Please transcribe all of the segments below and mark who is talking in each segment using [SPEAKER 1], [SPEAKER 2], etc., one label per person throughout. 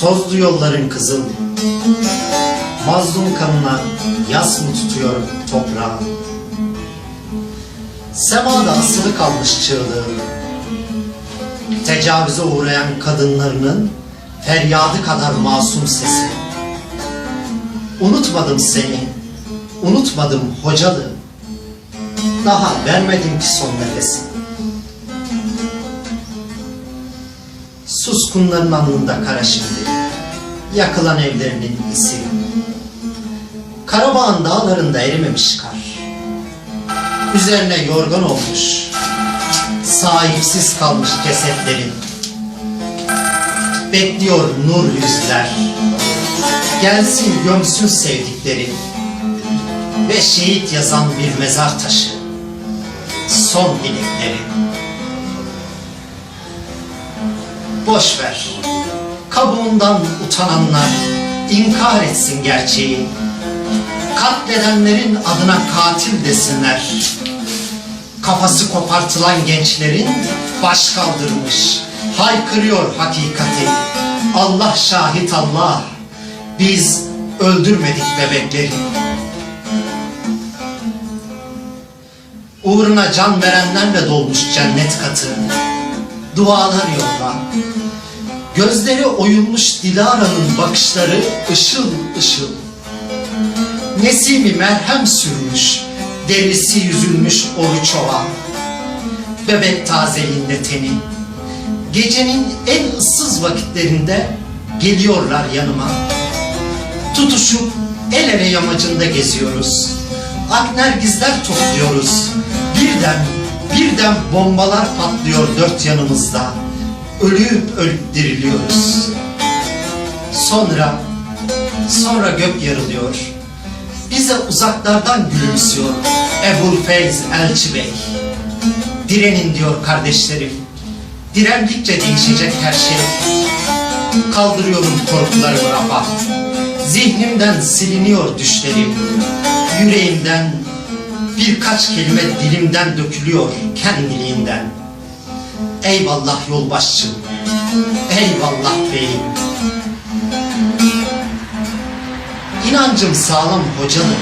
[SPEAKER 1] Tozlu yolların kızıl, mazlum kanına yas mı tutuyor toprağı? Semada asılı kalmış çığlığın, tecavüze uğrayan kadınlarının feryadı kadar masum sesi. Unutmadım seni, unutmadım hocalı, daha vermedim ki son nefesi. Suskunların alnında kara şimdi, yakılan evlerinin isi. Karabağın dağlarında erimemiş kar. Üzerine yorgan olmuş, sahipsiz kalmış cesetlerin. Bekliyor nur yüzler, gelsin gömsün sevdikleri. Ve şehit yazan bir mezar taşı, son dilekleri. Boş ver. Kabuğundan utananlar inkar etsin gerçeği. Katledenlerin adına katil desinler. Kafası kopartılan gençlerin baş kaldırmış, haykırıyor hakikati. Allah şahit Allah, biz öldürmedik bebekleri. Uğruna can verenlerle dolmuş cennet katı. Dualar yolla. Gözleri oyulmuş Dilara'nın bakışları ışıl ışıl. Nesimi merhem sürmüş, derisi yüzülmüş oruç ova. Bebek tazeliğinde teni. Gecenin en ıssız vakitlerinde geliyorlar yanıma. Tutuşup el ele yamacında geziyoruz. Aknergizler topluyoruz. Birden, birden bombalar patlıyor dört yanımızda. Ölüp ölüp diriliyoruz. Sonra, sonra gök yarılıyor. Bize uzaklardan gülümsüyor Ebul Feyz Elçi Bey. Direnin diyor kardeşlerim. Direndikçe değişecek her şey. Kaldırıyorum korkularımı rafa. Zihnimden siliniyor düşlerim. Yüreğimden birkaç kelime dilimden dökülüyor kendiliğinden. Eyvallah yolbaşçım, eyvallah beyim. İnancım sağlam hocalı,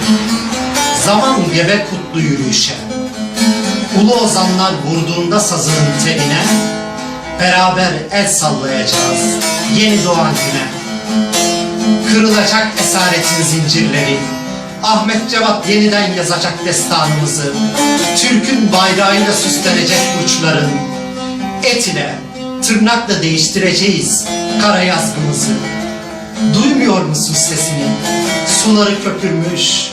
[SPEAKER 1] zaman gebe kutlu yürüyüşe. Ulu ozanlar vurduğunda sazının teline, beraber el sallayacağız yeni doğan güne. Kırılacak esaretin zincirleri, Ahmet Cevat yeniden yazacak destanımızı, Türk'ün bayrağıyla süslenecek uçların, et ile, tırnakla değiştireceğiz kara yazgımızı. Duymuyor musun sesini? Suları köpürmüş,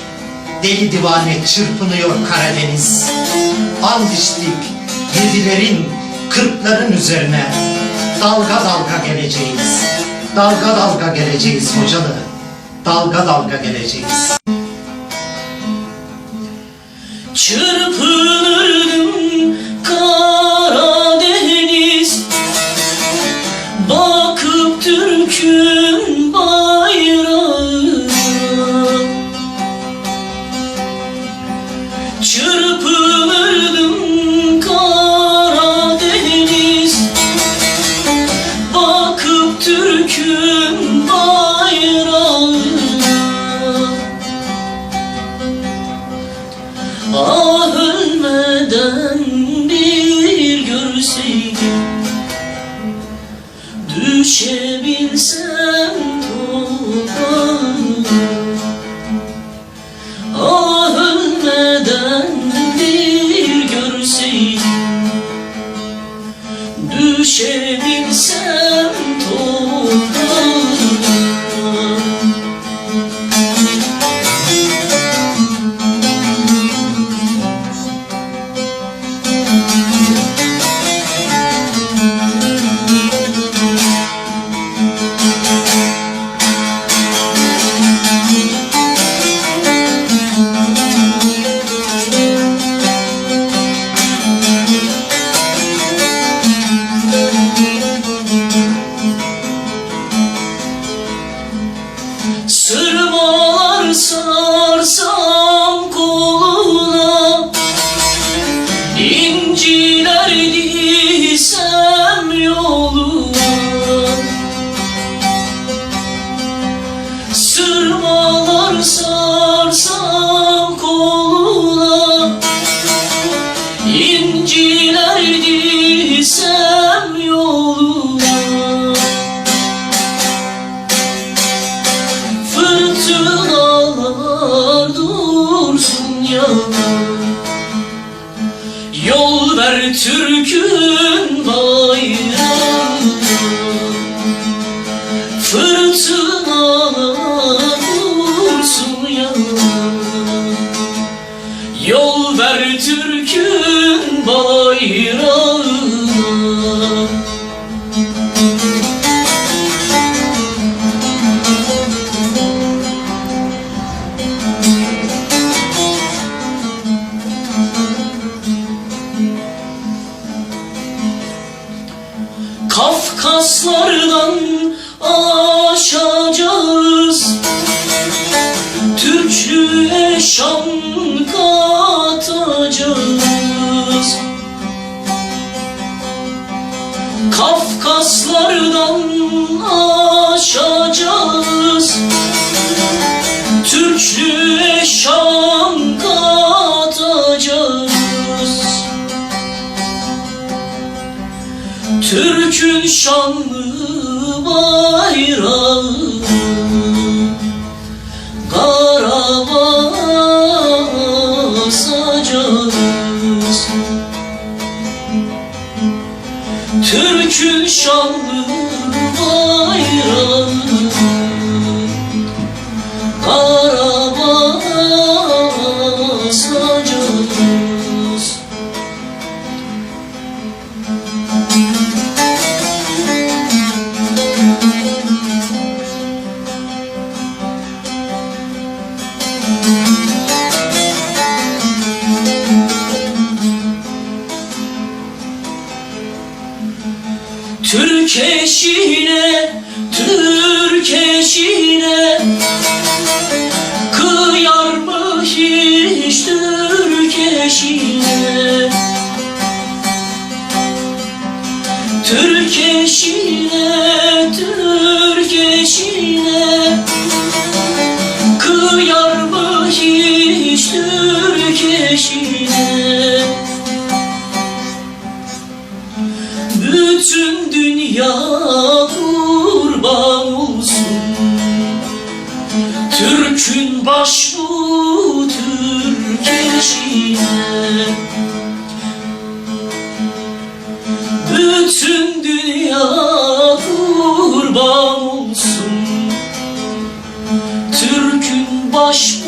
[SPEAKER 1] deli divane çırpınıyor Karadeniz. Al içtik, yedilerin, kırkların üzerine dalga dalga geleceğiz. Dalga dalga geleceğiz hocalı. Dalga dalga geleceğiz.
[SPEAKER 2] Çırpınırdım dursun ya Yol ver Türk'ün bayrağına Fırtınalar dursun ya Yol ver Türk'ün bayrağına şan katacağız Kafkaslardan aşacağız. Türklüğe şan katacağız. Türk'ün şanlı bayrağı basacağız Türk'ün şanlı Türk eşine, Türk Kıyar mı hiç Türk eşine, Türk eşine Kıyar mı hiç Türk eşine bütün dünya kurban olsun. Türk'ün başbu Türk eşine Bütün dünya kurban olsun. Türk'ün başbu